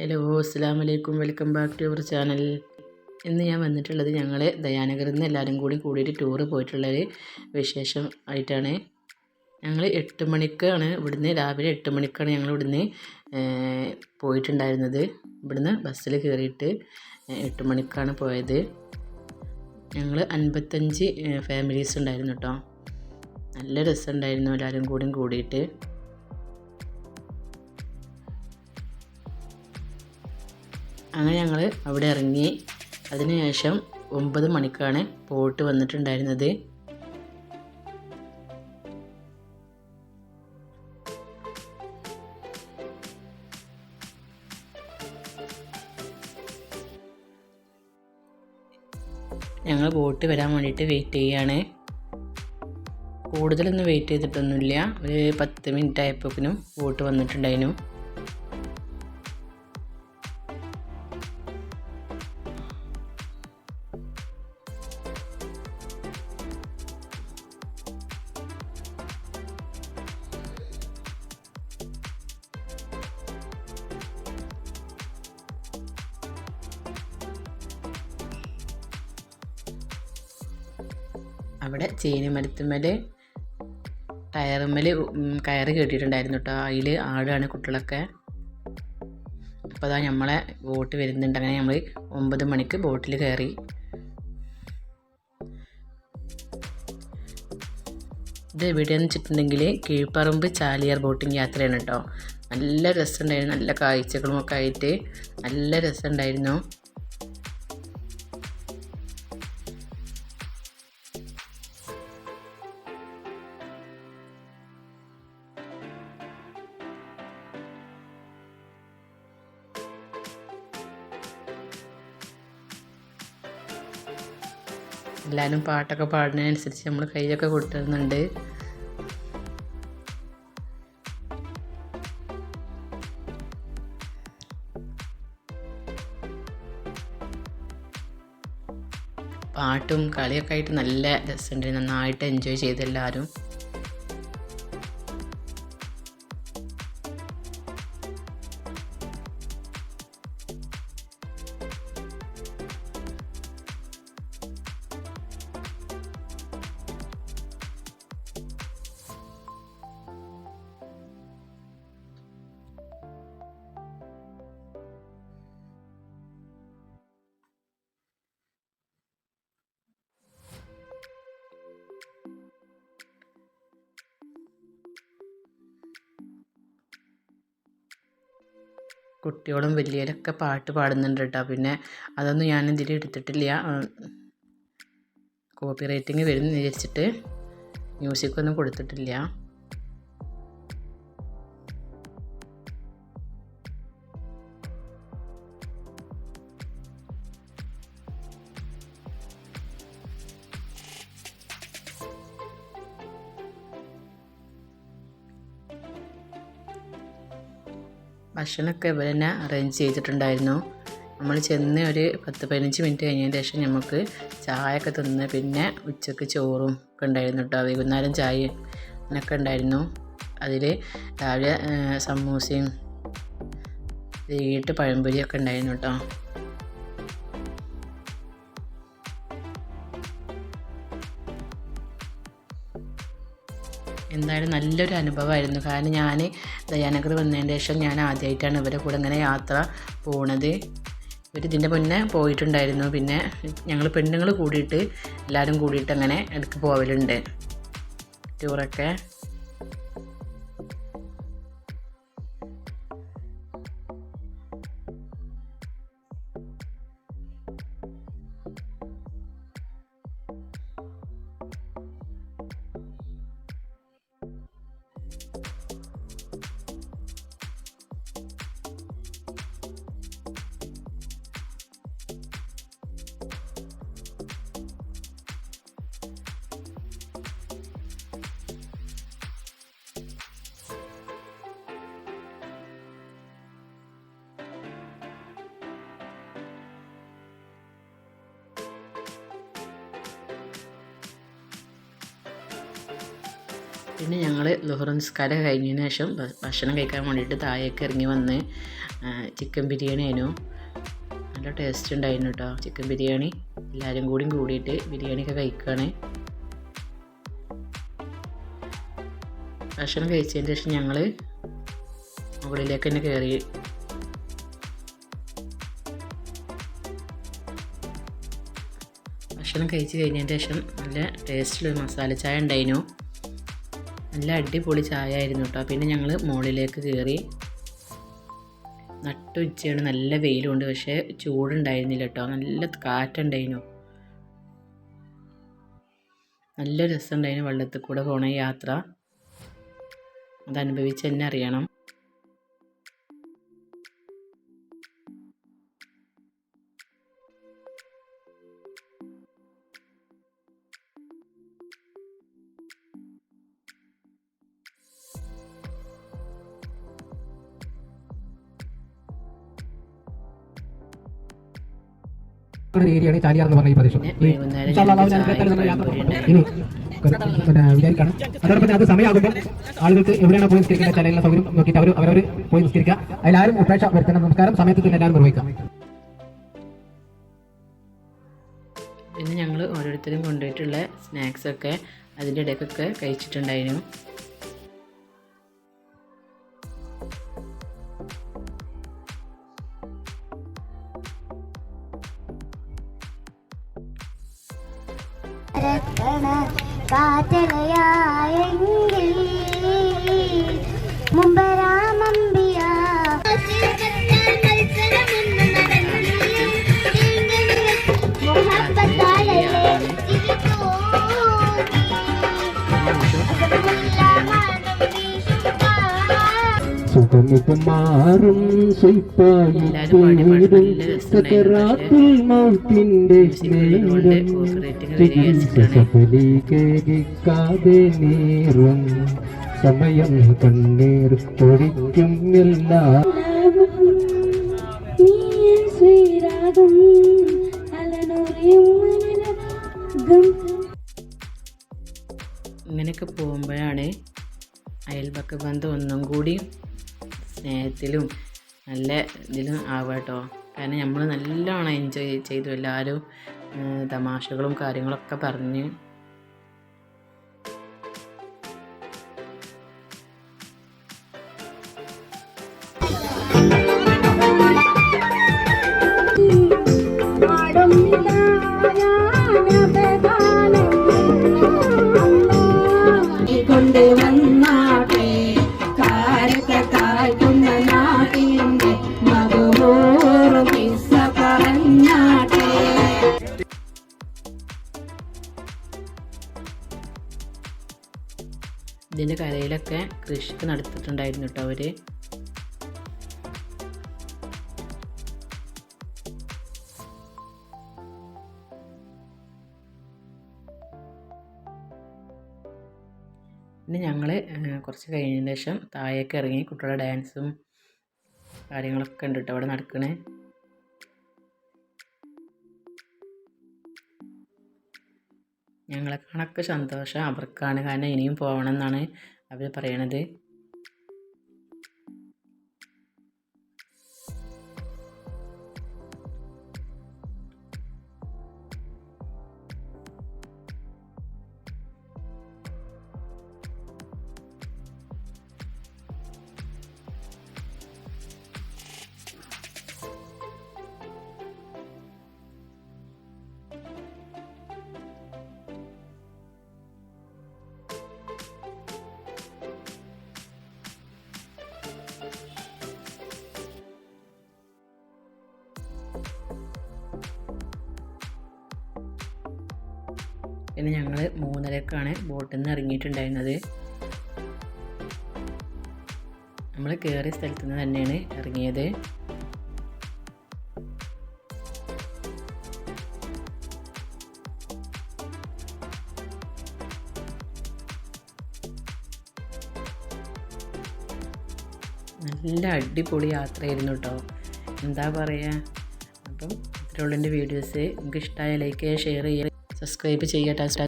Hello അസ്സാം വലൈക്കും welcome back to our channel ഇന്ന് ഞാൻ വന്നിട്ടുള്ളത് ഞങ്ങൾ ദയാനഗറിൽ നിന്ന് എല്ലാവരും കൂടി കൂടിയിട്ട് ടൂറ് പോയിട്ടുള്ളൊരു വിശേഷം ആയിട്ടാണ്. ഞങ്ങൾ എട്ട് മണിക്കാണ് ഇവിടുന്ന്. രാവിലെ എട്ട് മണിക്കാണ് ഞങ്ങൾ ഇവിടുന്ന് പോയിട്ടുണ്ടായിരുന്നത്. ഇവിടുന്ന് ബസ്സിൽ കയറിയിട്ട് എട്ട് മണിക്കാണ് പോയത്. ഞങ്ങൾ അൻപത്തഞ്ച് ഫാമിലീസ് ഉണ്ടായിരുന്നു കേട്ടോ നല്ല രസമുണ്ടായിരുന്നു എല്ലാവരും കൂടിയും കൂടിയിട്ട്. അങ്ങനെ ഞങ്ങൾ അവിടെ ഇറങ്ങി. അതിനുശേഷം ഒമ്പത് മണിക്കാണ് പോയിട്ട് വന്നിട്ടുണ്ടായിരുന്നത്. ഞങ്ങൾ ബോട്ട് വരാൻ വേണ്ടിയിട്ട് വെയിറ്റ് ചെയ്യുകയാണ് കൂടുതലൊന്നും വെയിറ്റ് ചെയ്തിട്ടൊന്നുമില്ല. ഒരു പത്ത് മിനിറ്റ് ആയപ്പോക്കിനും ബോട്ട് വന്നിട്ടുണ്ടായിരുന്നു. അവിടെ ചീനിമരത്തുമ്മൽ ടയറുമ്മൽ കയറ് കെട്ടിയിട്ടുണ്ടായിരുന്നു കേട്ടോ. അതിൽ ആടാണ് കുട്ടികളൊക്കെ. അപ്പോൾ അതാ നമ്മളെ ബോട്ട് വരുന്നുണ്ട്. അങ്ങനെ നമ്മൾ ഒമ്പത് മണിക്ക് ബോട്ടിൽ കയറി. ഇത് എവിടെയെന്ന് വെച്ചിട്ടുണ്ടെങ്കിൽ കീഴ്പ്പറമ്പ് ചാലിയാർ ബോട്ടിംഗ് യാത്രയാണ് കേട്ടോ. നല്ല രസമുണ്ടായിരുന്നു. നല്ല കാഴ്ചകളും ഒക്കെ ആയിട്ട് നല്ല രസമുണ്ടായിരുന്നു. എല്ലാവരും പാട്ടൊക്കെ പാടുന്നതിനനുസരിച്ച് നമ്മൾ കയ്യൊക്കെ കൊടുത്തിരുന്നുണ്ട് പാട്ടും കളിയൊക്കെ ആയിട്ട് നല്ല രസമുണ്ട്. നന്നായിട്ട് എൻജോയ് ചെയ്ത് കുട്ടികളും വലിയവരൊക്കെ പാട്ട് പാടുന്നുണ്ട് കേട്ടോ പിന്നെ അതൊന്നും ഞാൻ ഇതിൽ എടുത്തിട്ടില്ല. കോപ്പി റൈറ്റിങ് വരും വിചാരിച്ചിട്ട് മ്യൂസിക്കൊന്നും കൊടുത്തിട്ടില്ല. ഭക്ഷണമൊക്കെ ഇവർ തന്നെ അറേഞ്ച് ചെയ്തിട്ടുണ്ടായിരുന്നു. നമ്മൾ ചെന്ന് ഒരു പത്ത് പതിനഞ്ച് മിനിറ്റ് കഴിഞ്ഞതിന് ശേഷം നമുക്ക് ചായയൊക്കെ തിന്ന് പിന്നെ ഉച്ചയ്ക്ക് ചോറും ഒക്കെ ഉണ്ടായിരുന്നു കേട്ടോ വൈകുന്നേരം ചായ അങ്ങനെയൊക്കെ ഉണ്ടായിരുന്നു. അതിൽ രാവിലെ സമൂസയും വൈകിട്ട് പഴംപൊരിയൊക്കെ ഉണ്ടായിരുന്നു കേട്ടോ എന്തായാലും നല്ലൊരു അനുഭവമായിരുന്നു. കാരണം ഞാൻ ദയാനഗർ വന്നതിന് ശേഷം ഞാൻ ആദ്യമായിട്ടാണ് ഇവരെ കൂടെ ഇങ്ങനെ യാത്ര പോണത്. ഇവർ ഇതിന്റെ മുന്നേ പോയിട്ടുണ്ടായിരുന്നു. പിന്നെ ഞങ്ങൾ പെണ്ണുങ്ങൾ കൂടിയിട്ട് എല്ലാവരും കൂടിയിട്ട് അങ്ങനെ ഇടയ്ക്ക് പോവലുണ്ട്. ടൂറൊക്കെ. പിന്നെ ഞങ്ങൾ ലുഹർ നിസ്കാരം കഴിഞ്ഞതിന് ശേഷം ഭക്ഷണം കഴിക്കാൻ വേണ്ടിയിട്ട് താഴേക്ക് ഇറങ്ങി വന്ന് ചിക്കൻ ബിരിയാണി ആയിരുന്നു. നല്ല ടേസ്റ്റ് ഉണ്ടായിരുന്നു കേട്ടോ ചിക്കൻ ബിരിയാണി. എല്ലാവരും കൂടി കൂടിയിട്ട് ബിരിയാണിയൊക്കെ കഴിക്കുകയാണ് ഭക്ഷണം കഴിച്ചതിന് ശേഷം ഞങ്ങൾ മുകളിലേക്ക് തന്നെ കയറി ഭക്ഷണം കഴിച്ച് കഴിഞ്ഞതിന് ശേഷം നല്ല ടേസ്റ്റിലുള്ള മസാല ചായ ഉണ്ടായിരുന്നു. നല്ല അടിപൊളി ചായ ആയിരുന്നു കേട്ടോ. പിന്നെ ഞങ്ങൾ മുകളിലേക്ക് കയറി നട്ടുച്ചയാണ് നല്ല വെയിലുണ്ട് പക്ഷേ ചൂടുണ്ടായിരുന്നില്ല കേട്ടോ. നല്ല കാറ്റുണ്ടായിരുന്നു. നല്ല രസമുണ്ടായിരുന്നു വെള്ളത്തിൽ കൂടെ പോണ യാത്ര. അതനുഭവിച്ച് തന്നെ അറിയണം. ഒരു ഏരിയയാണ് ചാലിയാർ എന്ന് പറഞ്ഞ ഈ പ്രദേശം. ഇനി വിചാരിക്കണം. അതോടൊപ്പം അത് സമയമാകുമ്പോൾ ആളുകൾക്ക് എവിടെയാണ് പോയി നിസ്കരിക്കേണ്ട ചില സൗകര്യം നോക്കിയിട്ട് അവർ അവരവർ പോയി നിസ്കരിക്കുക. അതിലാരും ഉപേക്ഷ വരുത്തണം. നമസ്കാരം. സമയത്ത് തന്നെ എല്ലാവരും നിർവഹിക്കാം പിന്നെ ഞങ്ങൾ ഓരോരുത്തരും കൊണ്ടുപോയിട്ടുള്ള സ്നാക്സൊക്കെ അതിന്റെ ഇടയ്ക്കൊക്കെ കഴിച്ചിട്ടുണ്ടായിരുന്നു. രക്കണ കാറ്റലയായെങ്കിൽ മുമ്പരാമമ്പിയ സുഖമിപ്പം മാറും മൗത്തിന്റെ കോപ്പറേറ്റിംഗ് സഫലീകരിക്കാതെ നീറും സമയം കണ്ണീർ പൊടിക്കും എല്ലാ. ശ്രീരാഗം ഇങ്ങനെയൊക്കെ പോകുമ്പോഴാണ് അയൽപക്ക ബന്ധം ഒന്നും കൂടി സ്നേഹത്തിലും നല്ല ഇതിലും ആവുക കേട്ടോ. കാരണം നമ്മൾ നല്ലോണം എൻജോയ് ചെയ്തു എല്ലാവരും തമാശകളും കാര്യങ്ങളൊക്കെ പറഞ്ഞ് കരയിലൊക്കെ കൃഷിക്ക് നടത്തിയിട്ടുണ്ടായിരുന്നു കേട്ടോ അവർ പിന്നെ ഞങ്ങൾ കുറച്ച് കഴിഞ്ഞതിന് ശേഷം താഴേക്ക് ഇറങ്ങി കുട്ടികളുടെ ഡാൻസും കാര്യങ്ങളൊക്കെ ഉണ്ട് കേട്ടോ അവിടെ നടക്കണേ. ഞങ്ങളെ കണക്ക് സന്തോഷം. അവർക്കാണ് കാരണം ഇനിയും പോകണം എന്നാണ് അവർ പറയണത്. പിന്നെ ഞങ്ങൾ മൂന്നരക്കാണ് ബോട്ടിൽ നിന്ന് ഇറങ്ങിയിട്ടുണ്ടായിരുന്നത്. നമ്മൾ കയറിയ സ്ഥലത്ത് നിന്ന് തന്നെയാണ് ഇറങ്ങിയത്. നല്ല അടിപൊളി യാത്രയായിരുന്നു കേട്ടോ എന്താ പറയുക അപ്പം ഇത്രയുള്ള വീഡിയോസ്. നിങ്ങൾക്ക് ഇഷ്ടമായ ലൈക്ക് ചെയ്യുക ഷെയർ ചെയ്യുക. സബ്സ്ക്രൈബ് ചെയ്യട്ടെ.